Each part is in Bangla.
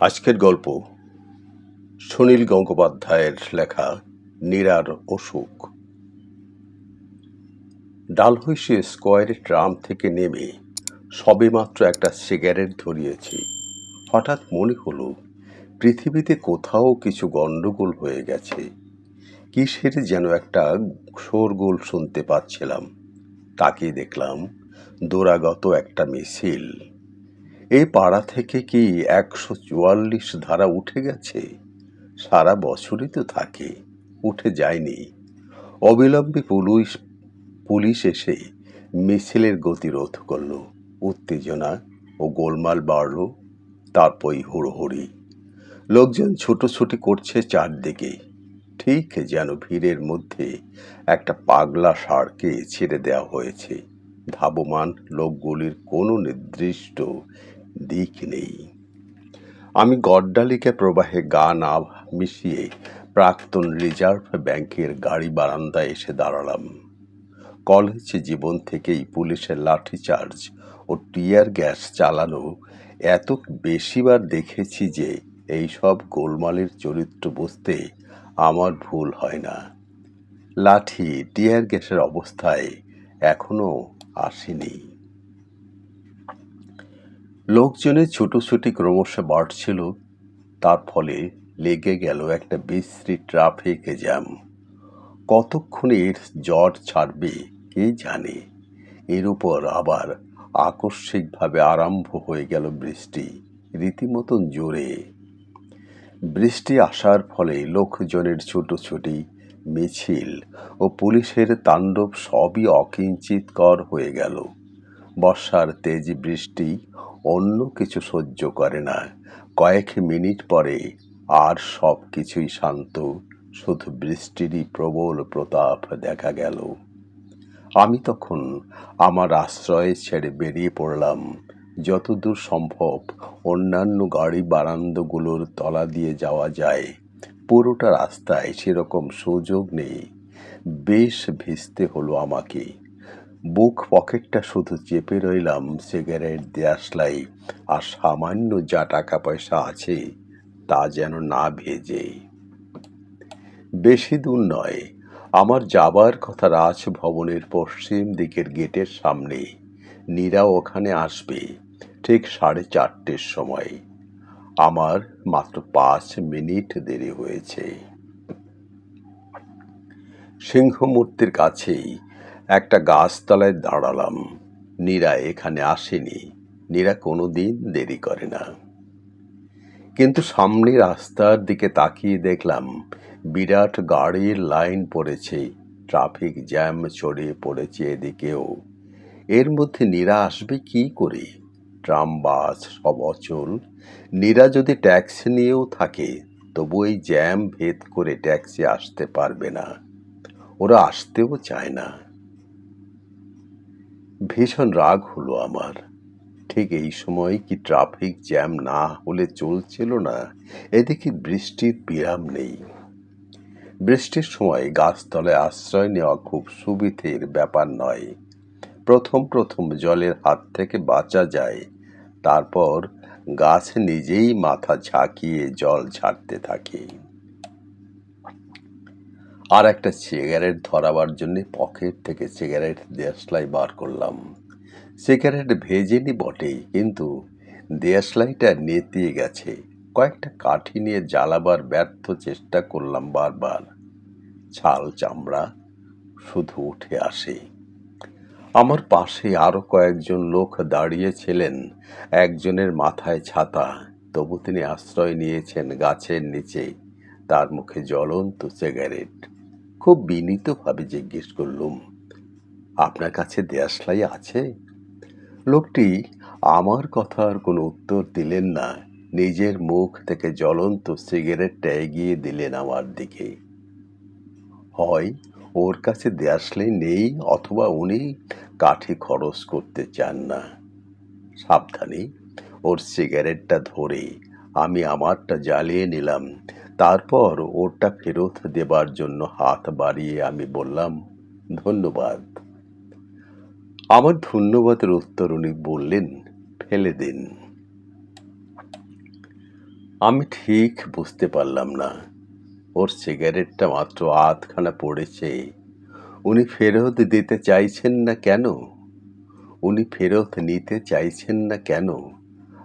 আজকের গল্প সুনীল গঙ্গোপাধ্যায়ের লেখা নীরার অসুখ ডালহৈসি স্কোয়ারে ট্রাম থেকে নেমে সবেমাত্র একটা সিগারেট ধরিয়েছি। হঠাৎ মনে হলো, পৃথিবীতে কোথাও কিছু গণ্ডগোল হয়ে গেছে। কিসের যেন একটা শোরগোল শুনতে পাচ্ছিলাম। তাকিয়ে দেখলাম, দোরাগত একটা মিছিল। এই পাড়া থেকে কি একশো চুয়াল্লিশ ধারা উঠে গেছে? সারা বছরই তো থাকে, উঠে যায়নি। অবিলম্বে পুলিশ পুলিশ এসে মিছিলের গতিরোধ করল। উত্তেজনা ও গোলমাল বাড়ল, তারপরই হুড়োহুড়ি। লোকজন ছুটোছুটি করছে চারদিকে। ঠিক যেন ভিড়ের মধ্যে একটা পাগলা ষাঁড়কে ছেড়ে দেওয়া হয়েছে। ধাবমান লোকগুলির কোনো নির্দিষ্ট দিক নেই। আমি গড্ডালিকা প্রবাহে গা না মিশিয়ে প্রাক্তন রিজার্ভ ব্যাংকের গাড়ি বারান্দায় এসে দাঁড়ালাম। কলেজ জীবন থেকেই পুলিশের লাঠিচার্জ ও টিয়ার গ্যাস চালানো এত বেশিবার দেখেছি যে এই সব গোলমালের চরিত্র বুঝতে আমার ভুল হয় না। লাঠি, টিয়ার গ্যাসের অবস্থায় এখনও আসেনি। লোকজনের ছুটোছুটি ক্রমশ বাড়ছিল, তার ফলে লেগে গেল একটা বিশ্রী ট্রাফিক জ্যাম। কতক্ষণে এর জ্বর ছাড়বে কে জানে? এর উপর আবার আকস্মিকভাবে আরম্ভ হয়ে গেল বৃষ্টি, রীতিমতন জোরে। বৃষ্টি আসার ফলে লোকজনের ছুটোছুটি মিছিল ও পুলিশের তাণ্ডব সবই অকিঞ্চিতকর হয়ে গেল। বর্ষার তেজ বৃষ্টি অন্য কিছু সহ্য করে না। কয়েক মিনিট পরে আর সব কিছুই শান্ত, শুধু বৃষ্টিরই প্রবল প্রতাপ দেখা গেল। আমি তখন আমার আশ্রয় ছেড়ে বেরিয়ে পড়লাম। যতদূর সম্ভব অন্যান্য গাড়ি বারান্দাগুলোর তলা দিয়ে যাওয়া যায়। পুরোটা রাস্তায় সেরকম সুযোগ নেই। বেশ ভিজতে হলো আমাকে। বুক পকেটটা শুধু চেপে রইলাম, সিগারেট দেয়াশলাই, আর সামান্য যা টাকা পয়সা আছে তা যেন না ভেজে। বেশি দূর নয়, আমার যাবার কথা রাজভবনের পশ্চিম দিকের গেটের সামনে। নীরা ওখানে আসবে, ঠিক সাড়ে চারটের সময়। আমার মাত্র পাঁচ মিনিট দেরি হয়েছে। সিংহমূর্তির কাছেই একটা গাছতলায় দাঁড়ালাম। নীরা এখানে আসেনি। নীরা কোনো দিন দেরি করে না। কিন্তু সামনে রাস্তার দিকে তাকিয়ে দেখলাম, বিরাট গাড়ির লাইন পড়েছে। ট্রাফিক জ্যাম ছড়িয়ে পড়েছে এদিকেও। এর মধ্যে নীরা আসবে কি করে? ট্রাম, বাস সব অচল। নীরা যদি ট্যাক্সি নিয়েও থাকে, তবু এই জ্যাম ভেদ করে ট্যাক্সি আসতে পারবে না। ওরা আসতেও চায় না। ভীষণ রাগ হলো আমার। ঠিক এই সময় কি ট্রাফিক জ্যাম না হলে চলছিল না? এদিকে বৃষ্টির বিরাম নেই। বৃষ্টির সময় গাছতলায় আশ্রয় নেওয়া খুব সুবিধের ব্যাপার নয়। প্রথম প্রথম জলের হাত থেকে বাঁচা যায়। তারপর গাছ নিজেই মাথা ঝাঁকিয়ে জল ছাড়তে থাকে। আর একটা সিগারেট ধরাবার জন্য পকেট থেকে সিগারেট দেশলাই বার করলাম। সিগারেট ভেজেনি বটেই, কিন্তু দেশলাইটা নেতিয়ে গেছে। কয়েকটা কাঠি নিয়ে জ্বালাবার ব্যর্থ চেষ্টা করলাম বারবার। ছাল চামড়া শুধু উঠে আসে। আমার পাশে আরও কয়েকজন লোক দাঁড়িয়েছিলেন। একজনের মাথায় ছাতা, তবু তিনি আশ্রয় নিয়েছেন গাছের নিচে। তার মুখে জ্বলন্ত সিগারেট খুব বিনীতভাবে জিজ্ঞেস করলুম, আপনার কাছে দেয়াশলাই আছে? লোকটি আমার কথার কোনো উত্তর দিলেন না, নিজের মুখ থেকে জ্বলন্ত সিগারেটটা এগিয়ে দিলেন আমার দিকে। হয়, ওর কাছে দেয়াশলাই নেই অথবা উনি কাঠি খরচ করতে চান না। সাবধানে, ওর সিগারেটটা ধরে, আমি আমারটা জ্বালিয়ে নিলাম। তারপর ওরটা ফেরত দেবার জন্য হাত বাড়িয়ে আমি বললাম, ধন্যবাদ। আমার ধন্যবাদের উত্তর উনি বললেন, ফেলে দিন। আমি ঠিক বুঝতে পারলাম না। ওর সিগারেটটা মাত্র আধখানা পড়েছে। উনি ফেরত দিতে চাইছেন না কেন? উনি ফেরত নিতে চাইছেন না কেন?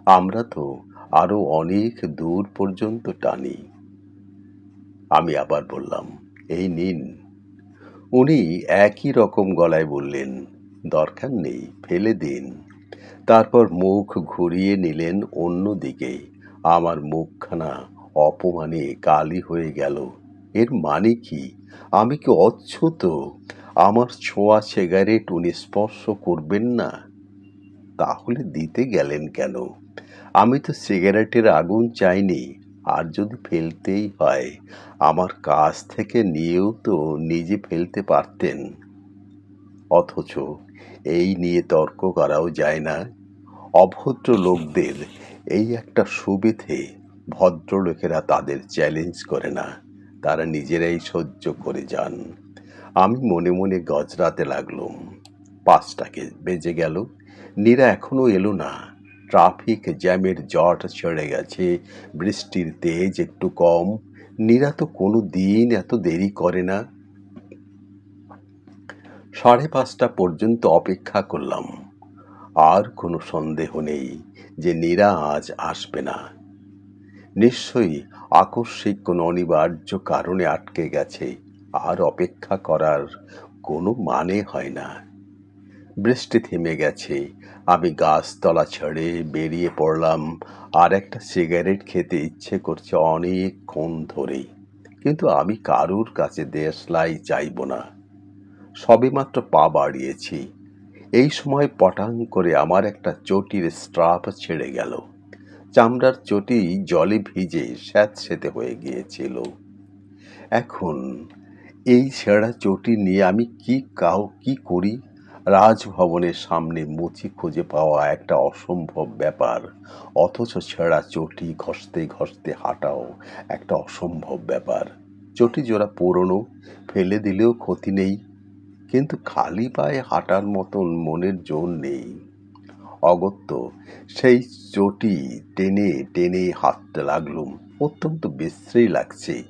আমরা তো আরও অনেক দূর পর্যন্ত টানি। আমি আবার বললাম, এই নিন। উনি একই রকম গলায় বললেন, দরকার নেই, ফেলে দিন। তারপর মুখ ঘুরিয়ে নিলেন অন্যদিকে। আমার মুখখানা অপমানে কালি হয়ে গেল। এর মানে কি? আমি কি অচ্ছুত আমার ছোঁয়া সিগারেট উনি স্পর্শ করবেন না? তাহলে দিতে গেলেন কেন? আমি তো সিগারেটের আগুন চাইনি। আর যদি ফেলতেই হয়, আমার কাছ থেকে নিয়েও তো নিজে ফেলতে পারতেন। অথচ এই নিয়ে তর্ক করাও যায় না। অভদ্র লোকদের এই একটা সুবিধে ভদ্রলোকেরা তাদের চ্যালেঞ্জ করে না। তারা নিজেরাই সহ্য করে যান। আমি মনে মনে গজরাতে লাগলুম। পাঁচটাকে বেজে গেল। নীরা এখনও এলো না। ট্রাফিক জ্যামের জট ছেড়ে গেছে। বৃষ্টির তেজ একটু কম। নীরা তো কোনো দিন এত দেরি করে না। সাড়ে পাঁচটা পর্যন্ত অপেক্ষা করলাম। আর কোনো সন্দেহ নেই যে নীরা আজ আসবে না। নিশ্চয়ই আকস্মিক কোনো অনিবার্য কারণে আটকে গেছে। আর অপেক্ষা করার কোনো মানে হয় না। বৃষ্টি থেমে গেছে। আমি গাছতলা ছেড়ে বেরিয়ে পড়লাম। আর একটা সিগারেট খেতে ইচ্ছে করছে অনেকক্ষণ ধরেই। কিন্তু আমি কারুর কাছে দেশলাই চাইব না। সবেমাত্র পা বাড়িয়েছি। এই সময় পটাং করে আমার একটা চটির স্ট্রাপ ছেড়ে গেল। চামড়ার চটি জলে ভিজে স্যাঁতসেতে হয়ে গিয়েছিল। এখন এই ছেঁড়া চটি নিয়ে আমি কি কাউ কি করি? রাজভবনের সামনে মুচি খুঁজে পাওয়া একটা অসম্ভব ব্যাপার। অথচ ছেঁড়া চটি ঘষতে ঘষতে হাঁটাও একটা অসম্ভব ব্যাপার। চটি জোড়া পুরনো, ফেলে দিলেও ক্ষতি নেই, কিন্তু খালি পায়ে হাঁটার মতন মনের জোর নেই। অগত্য, সেই চটি টেনে টেনে হাঁটতে লাগলুম, অত্যন্ত বিশ্রী লাগছে।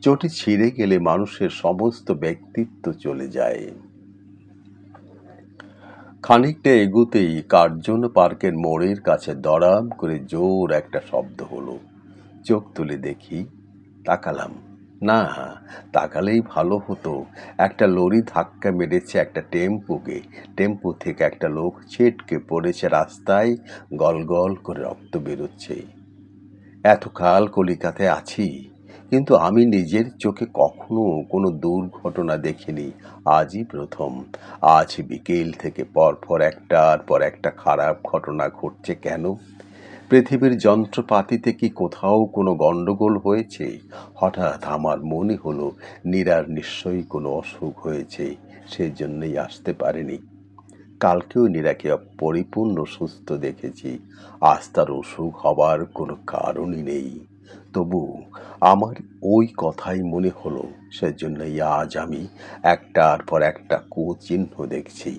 চটি ছিঁড়ে গেলে মানুষের সমস্ত ব্যক্তিত্ব চলে যায়। খানিকটা এগুতেই কার্জন পার্কের মোড়ের কাছে দড়াম করে জোর একটা শব্দ হলো। চোখ তুলে দেখি, তাকালাম। না, তাকালেই ভালো হতো। একটা লরি ধাক্কা মেরেছে একটা টেম্পুকে। টেম্পু থেকে একটা লোক ছেটকে পড়েছে রাস্তায় গল গল করে রক্ত বেরোচ্ছে। এতকাল কলিকাতায় আছি। কিন্তু আমি নিজের চোখে কখনো কোনো দুর্ঘটনা দেখিনি। আজই প্রথম। আজ বিকেল থেকে পরপর একটার পর একটা খারাপ ঘটনা ঘটছে কেন? পৃথিবীর যন্ত্রপাতিতে কি কোথাও কোনো গণ্ডগোল হয়েছে? হঠাৎ আমার মনে হলো, নীরার নিশ্চয়ই কোনো অসুখ হয়েছে সেই জন্যই আসতে পারেনি। কালকেও নীরাকে পরিপূর্ণ সুস্থ দেখেছি। আজ তার অসুখ হবার কোনো কারণই নেই। তবু আমার ওই কথাই মনে হলো, সেজন্যই আজ আমি একটার পর একটা কুচিহ্ন দেখছি।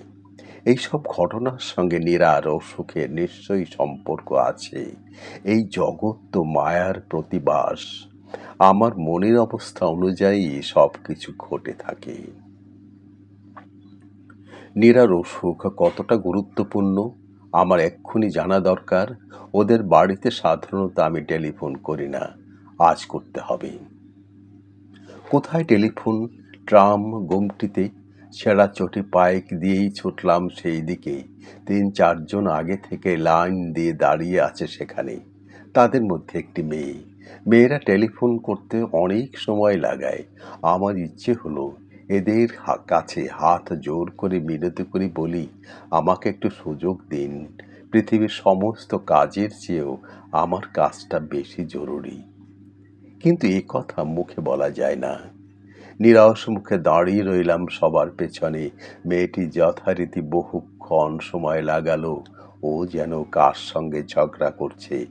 এইসব ঘটনার সঙ্গে নীরার অসুখের নিশ্চয়ই সম্পর্ক আছে। এই জগৎ তো মায়ার প্রতিবাস। আমার মনের অবস্থা অনুযায়ী সব কিছু ঘটে থাকে। নীরার অসুখ কতটা গুরুত্বপূর্ণ? আমার এক্ষুনি জানা দরকার, ওদের বাড়িতে সাধারণত আমি টেলিফোন করি না। আজ করতে হবে। কোথায় টেলিফোন? ট্রাম গুমটিতে ছেঁড়া চটি পাইক দিয়েই ছুটলাম সেই দিকে। তিন চারজন আগে থেকে লাইন দিয়ে দাঁড়িয়ে আছে সেখানে। তাদের মধ্যে একটি মেয়ে। মেয়েরা টেলিফোন করতে অনেক সময় লাগায়। আমার ইচ্ছে হলো এদের কাছে হাত জোর করে মিনতি করে বলি, আমাকে একটু সুযোগ দিন। পৃথিবীর সমস্ত কাজের চেয়েও আমার কাজটা বেশি জরুরি। কিন্তু এ কথা মুখে বলা যায় না। নিরাশ মুখে দাঁড়িয়ে রইলাম সবার পেছনে। মেয়েটি যথারীতি বহুক্ষণ সময় লাগালো। ও যেন কার সঙ্গে ঝগড়া করছে।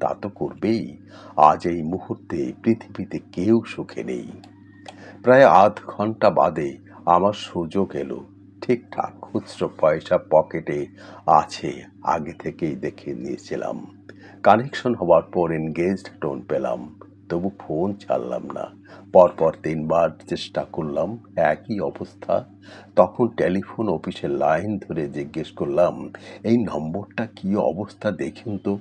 তা তো করবেই। আজ এই মুহূর্তে পৃথিবীতে কেউ সুখে নেই। প্রায় আধ ঘণ্টা বাদে আমার সুযোগ এলো। ঠিকঠাক খুচরো পয়সা পকেটে আছে, আগে থেকেই দেখে নিয়েছিলাম। কানেকশন হওয়ার পর এনগেজড টোন পেলাম। তবু ফোন ছাড়লাম না। পরপর তিনবার চেষ্টা করলাম, একই অবস্থা। তখন টেলিফোন অফিসের লাইন ধরে জিজ্ঞেস করলাম, এই নম্বরটা কি অবস্থা দেখুন তো?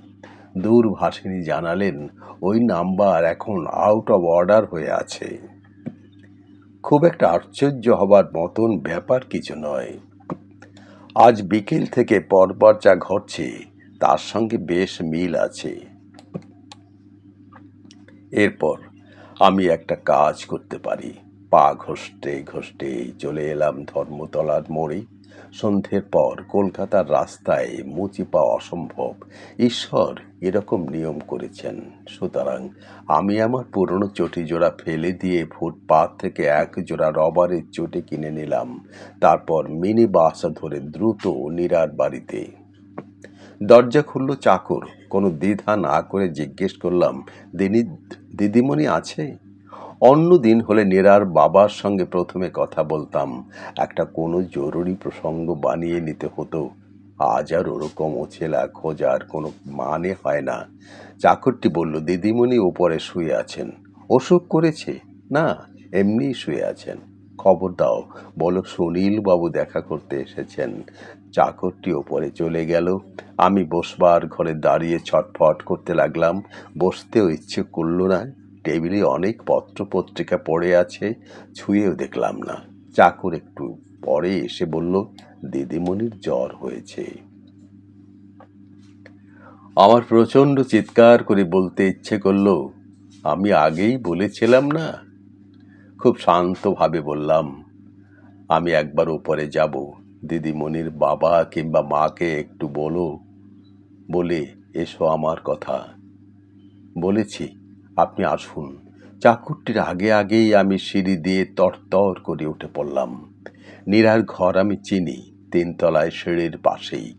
দূরভাষিনী জানালেন, ওই নাম্বার এখন আউট অফ অর্ডার হয়ে আছে। খুব একটা আশ্চর্য হবার মতন ব্যাপার কিছু নয়। আজ বিকেল থেকে পরপর যা ঘটছে, তার সঙ্গে বেশ মিল আছে। এরপর আমি একটা কাজ করতে পারি। পা ঘষতে ঘষতে চলে এলাম ধর্মতলার মোড়ে। সন্ধ্যের পর কলকাতার রাস্তায় মুচি পাওয়া অসম্ভব। ঈশ্বর এরকম নিয়ম করেছেন। সুতরাং আমি আমার পুরনো চটি জোড়া ফেলে দিয়ে ফুটপাত থেকে এক জোড়া রবারের চটি কিনে নিলাম। তারপর মিনি বাস ধরে দ্রুত নিরার বাড়িতে। দরজা খুলল চাকর। কোনো দ্বিধা না করে জিজ্ঞেস করলাম, দিনী, দিদিমণি আছে? অন্য দিন হলে নেরার বাবার সঙ্গে প্রথমে কথা বলতাম। একটা কোনো জরুরি প্রসঙ্গ বানিয়ে নিতে হতো। আজ আর ওরকম ওছেলা খোঁজার কোনো মানে হয় না। চাকরটি বলল, দিদিমণি ওপরে শুয়ে আছেন। অসুখ করেছে? না এমনি শুয়ে আছেন। খবর দাও, বলো সুনীল বাবু দেখা করতে এসেছেন। চাকরটি ওপরে চলে গেল। আমি বসবার ঘরে দাঁড়িয়ে ছটফট করতে লাগলাম। বসতেও ইচ্ছে করল না টেবিলে অনেক পত্র পত্রিকা পড়ে আছে, ছুঁয়েও দেখলাম না। চাকর একটু পরে এসে বলল, দিদিমণির জ্বর হয়েছে। আমার প্রচণ্ড চিৎকার করে বলতে ইচ্ছে করল, আমি আগেই বলেছিলাম না? খুব শান্তভাবে বললাম, আমি একবার ওপরে যাব, দিদিমণির বাবা কিংবা মাকে একটু বলো। বলে, এসো আমার কথা। বলেছি আপনি আসুন। চাকুরটির আগে আগেই আমি সিঁড়ি দিয়ে তরতর করে উঠে পড়লাম। নীরার ঘর আমি চিনি, তিনতলায় সিঁড়ির পাশেই।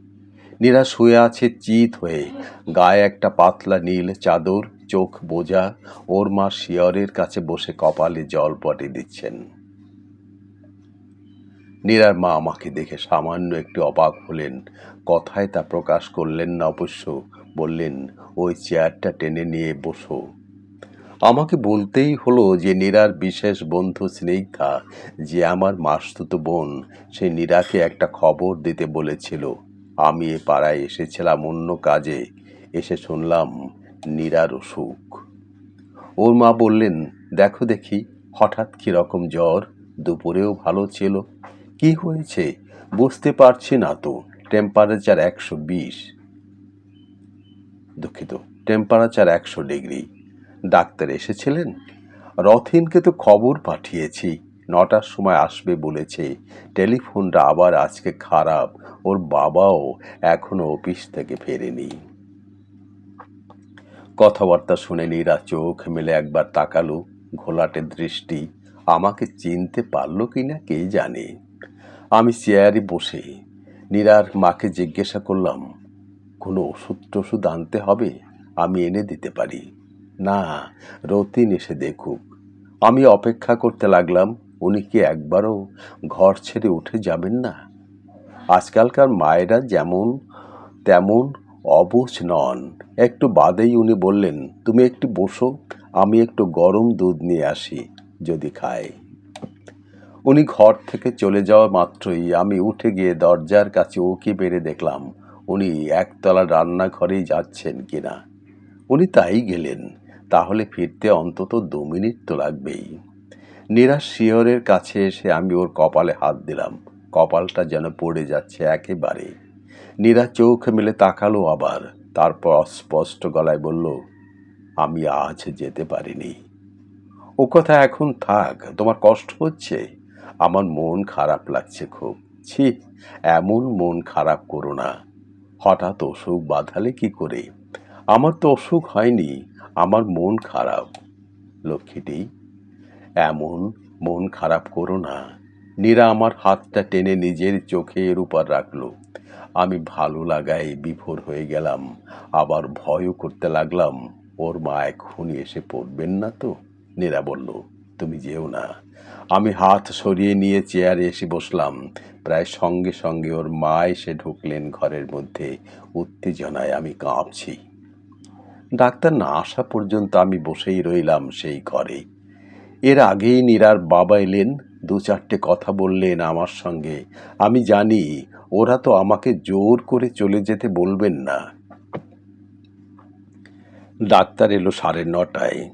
নীরা শুয়ে আছে চিত হয়ে। গায়ে একটা পাতলা নীল চাদর, চোখ বোঝা, ওর মা শিয়রের কাছে বসে কপালে জল পটে দিচ্ছেন। নীরার মা আমাকে দেখে সামান্য একটু অবাক হলেন। কথায় তা প্রকাশ করলেন না অবশ্য। বললেন, ওই চেয়ারটা টেনে নিয়ে বসো। আমাকে বলতেই হলো যে নীরার বিশেষ বন্ধু স্নিগ্ধা, যে আমার মাসতুতো বোন, সে নীরাকে একটা খবর দিতে বলেছিল। আমি এ পাড়ায় এসেছিলাম অন্য কাজে। এসে শুনলাম নীরার অসুখ। ওর মা বললেন, দেখো দেখি, হঠাৎ কীরকম জ্বর? দুপুরেও ভালো ছিল। কি হয়েছে? বুঝতে পারছি না তো টেম্পারেচার একশো বিশ। দুঃখিত টেম্পারেচার একশো ডিগ্রি ডাক্তার এসেছিলেন। রথিনকে তো খবর পাঠিয়েছি। নটার সময় আসবে বলেছে। টেলিফোনটা আবার আজকে খারাপ। ওর বাবাও এখনও অফিস থেকে ফেরেনি। কথাবার্তা শুনে নীরা চোখ মেলে একবার তাকালো ঘোলাটে দৃষ্টি। আমাকে চিনতে পারল কি না কে জানে। আমি চেয়ারে বসে নীরার মাকে জিজ্ঞাসা করলাম, কোনো ওষুধ টষুধ আনতে হবে? আমি এনে দিতে পারি। না, রতিন এসে দেখুক। আমি অপেক্ষা করতে লাগলাম, উনি কি একবারও ঘর ছেড়ে উঠে যাবেন না? আজকালকার মায়েরা যেমন, তেমন অবুঝ নন। একটু বাদেই উনি বললেন, তুমি একটু বসো, আমি একটু গরম দুধ নিয়ে আসি, যদি খায় উনি ঘর থেকে চলে যাওয়া মাত্রই আমি উঠে গিয়ে দরজার কাছে উকি বেড়ে দেখলাম, উনি একতলা রান্নাঘরেই যাচ্ছেন কিনা। উনি তাই গেলেন। তাহলে ফিরতে অন্তত দু মিনিট তো লাগবেই। নিরাশ শিয়রের কাছে এসে আমি ওর কপালে হাত দিলাম। কপালটা যেন পড়ে যাচ্ছে একেবারে। নীরা চোখ মেলে তাকালো আবার, তারপর অস্পষ্ট গলায় বলল, আমি আজ যেতে পারিনি। ও কথা এখন থাক, তোমার কষ্ট হচ্ছে? আমার মন খারাপ লাগছে খুব। ছি, এমন মন খারাপ করো না। হঠাৎ অসুখ বাঁধালে কি করে? আমার তো অসুখ হয়নি। আমার মন খারাপ, লক্ষ্মীটি। এমন মন খারাপ করো না। নীরা আমার হাতটা টেনে নিজের চোখের উপর রাখল। আমি ভালো লাগায় বিভোর হয়ে গেলাম। আবার ভয়ও করতে লাগলাম। ওর মা এখনই এসে পড়বেন না তো? নীরা বলল, তুমি যেও না। আমি হাত সরিয়ে নিয়ে চেয়ারে এসে বসলাম। প্রায় সঙ্গে সঙ্গে ওর মা এসে ঢুকলেন ঘরের মধ্যে। উত্তেজনায় আমি কাঁপছি। ডাক্তার না আসা পর্যন্ত আমি বসেই রইলাম সেই ঘরে এর আগেই নীরার বাবা এলেন, দু চারটে কথা বললেন আমার সঙ্গে। আমি জানি, ওরা তো আমাকে জোর করে চলে যেতে বলবেন না। ডাক্তার এলো সাড়ে নটায়।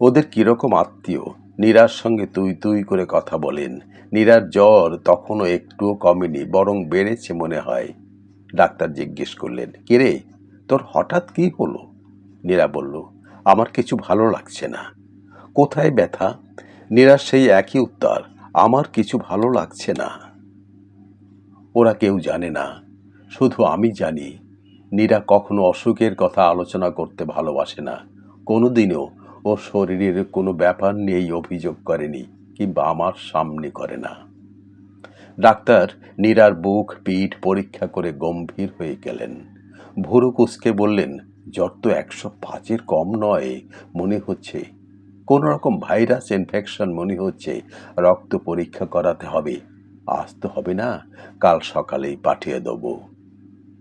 ওদের কীরকম আত্মীয়? নীরার সঙ্গে তুই তুই করে কথা বলেন। নীরার জ্বর তখনও একটুও কমেনি, বরং বেড়েছে মনে হয়। ডাক্তার জিজ্ঞেস করলেন, কিরে, তোর হঠাৎ কি হলো? নীরা বলল আমার কিছু ভালো লাগছে না। কোথায় ব্যথা? নীরার সেই একই উত্তর, আমার কিছু ভালো লাগছে না। ওরা কেউ জানে না। শুধু আমি জানি, নীরা কখনো অসুখের কথা আলোচনা করতে ভালোবাসে না। কোনোদিনও ও শরীরের কোনো ব্যাপার নিয়েই অভিযোগ করেনি কিংবা আমার সামনে করে না। ডাক্তার নীরার বুক, পিঠ পরীক্ষা করে গম্ভীর হয়ে গেলেন। ভুরু কুসকে বললেন জ্বর তো একশো পাঁচের কম নয়, মনে হচ্ছে। কোনো রকম ভাইরাস ইনফেকশন মনে হচ্ছে। রক্ত পরীক্ষা করাতে হবে। আজ তো হবে না, কাল সকালেই পাঠিয়ে দেবো।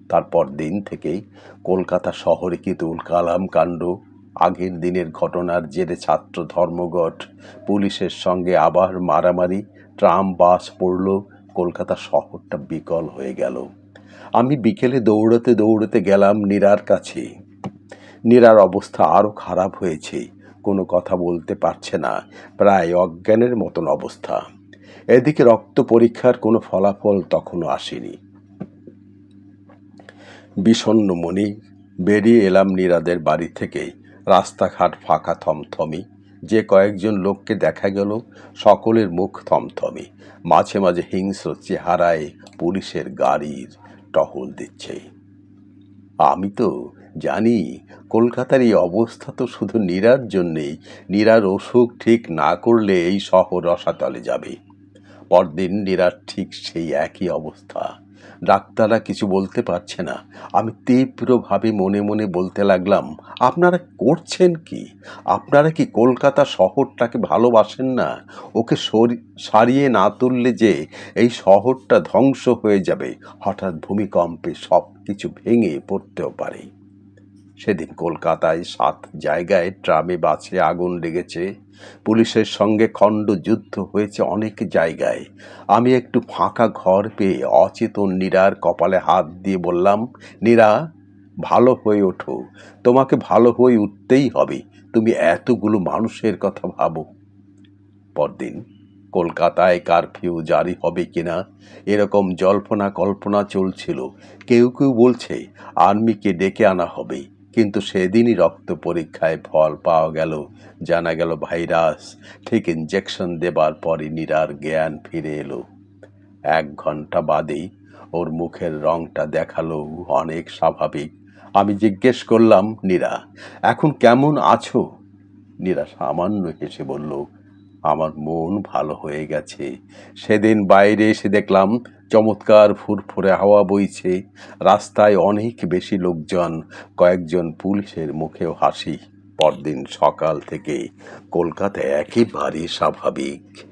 তারপর দিন থেকেই কলকাতা শহরে কি তুলকালাম কাণ্ড? আগের দিনের ঘটনার জেরে ছাত্র ধর্মঘট, পুলিশের সঙ্গে আবার মারামারি, ট্রাম বাস পড়ল, কলকাতা শহরটা বিকল হয়ে গেল। আমি বিকেলে দৌড়াতে দৌড়াতে গেলাম নীরার কাছে। নীরার অবস্থা আরও খারাপ হয়েছে। কোনো কথা বলতে পারছে না। প্রায় অজ্ঞানের মতন অবস্থা। এদিকে রক্ত পরীক্ষার কোনো ফলাফল তখনও আসেনি। বিষণ্ণ মনে, বেরিয়ে এলাম নীরাদের বাড়ি থেকে। রাস্তাঘাট ফাঁকা থমথমি। যে কয়েকজন লোককে দেখা গেল, সকলের মুখ থমথমি। মাঝে মাঝে হিংস্র চেহারায় পুলিশের গাড়ির টহল দিচ্ছে। আমি তো জানি, কলকাতার এই অবস্থা তো শুধু নীরার জন্যেই। নীরার অসুখ ঠিক না করলে এই শহর রসাতলে যাবে। পরদিন নীরার ঠিক সেই একই অবস্থা। ডাক্তাররা কিছু বলতে পারছে না। আমি তীব্রভাবে মনে মনে বলতে লাগলাম, আপনারা করছেন কি? আপনারা কি কলকাতা শহরটাকে ভালোবাসেন না? ওকে সরি- সারিয়ে না তুললে যে এই শহরটা ধ্বংস হয়ে যাবে। হঠাৎ ভূমিকম্পে সব কিছু ভেঙে পড়তেও পারে। সেদিন কলকাতায় সাত জায়গায় ট্রামে বাসে আগুন লেগেছে। পুলিশের সঙ্গে খণ্ড যুদ্ধ হয়েছে অনেক জায়গায়। আমি একটু ফাঁকা ঘর পেয়ে অচেতন নীরার কপালে হাত দিয়ে বললাম, নীরা, ভালো হয়ে ওঠো। তোমাকে ভালো হয়ে উঠতেই হবে। তুমি এতগুলো মানুষের কথা ভাবো। পরদিন কলকাতায় কারফিউ জারি হবে কিনা, এরকম জল্পনা কল্পনা চলছিল। কেউ কেউ বলছে, আর্মিকে ডেকে আনা হবে। কিন্তু সেদিনই রক্ত পরীক্ষায় ফল পাওয়া গেল। জানা গেল ভাইরাস ঠিক ইঞ্জেকশন দেবার পরই নীরার জ্ঞান ফিরে এলো। এক ঘণ্টা বাদেই ওর মুখের রংটা দেখাল অনেক স্বাভাবিক। আমি জিজ্ঞেস করলাম, নীরা, এখন কেমন আছো? নীরা সামান্য হেসে বলল, আমার মন ভালো হয়ে গেছে। সেদিন বাইরে এসে দেখলাম চমৎকার ফুরফুরে হাওয়া বইছে। রাস্তায় অনেক বেশি লোকজন, কয়েকজন পুলিশের মুখেও হাসি। পরদিন সকাল থেকে কলকাতায় একেবারে স্বাভাবিক।